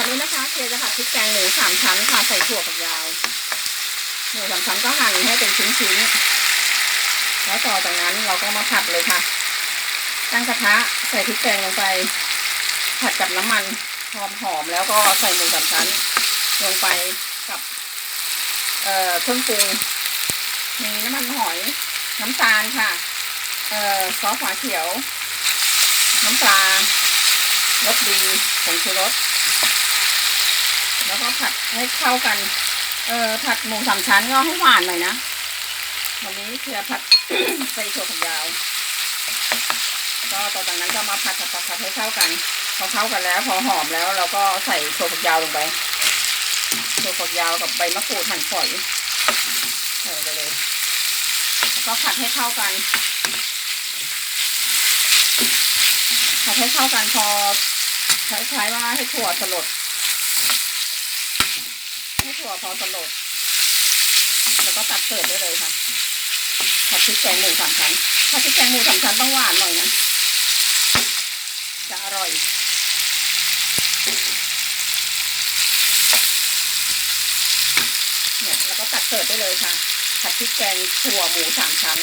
วันนี้นะคะเคจะผัดพริกแกงหมูสามชั้นค่ะใส่ถั่วฝักยาวหมูสามชั้นก็หั่นให้เป็นชิ้นๆแล้วต่อจากนั้นเราก็มาผัดเลยค่ะ ตั้งกระทะใส่พริกแกงลงไป ผัดกับน้ำมันหอมหอมๆแล้วก็ใส่หมูสามชั้น ลงไปกับเอ่อเครื่องปรุงมีน้ำมันหอยน้ำตาลค่ะเอ่อซอสฝาเขียว น้ำปลารสดีผงชูรส แล้วก็ผัดให้เข้ากัน เอ่อผัดหมูสามชั้นก็ให้หวานหน่อยนะ วันนี้เพื่อผัดใส่ถั่วฝักยาว ก็ต่อจากนั้นก็มาผัดผัดผัดผัดให้เข้ากัน พอเข้ากันแล้ว พอหอมแล้วเราก็ใส่ถั่วฝักยาวลงไป ถั่วฝักยาวกับใบมะกรูดหั่นฝอยใส่ไปเลยแล้วก็ผัดให้เข้ากันผัดให้เข้ากันพอใช้ใช้ว่าให้ถั่วสลด ถั่วพอสลด แล้วก็ตัดเสิร์ฟได้เลยค่ะผัดพริกแกงหมูสามชั้นผัดพริกแกงหมูสามชั้นต้องหวานหน่อยนะ จะอร่อยเนี่ยแล้วก็ตัดเสิร์ฟได้เลยค่ะผัดพริกแกงถั่วหมูสามชั้น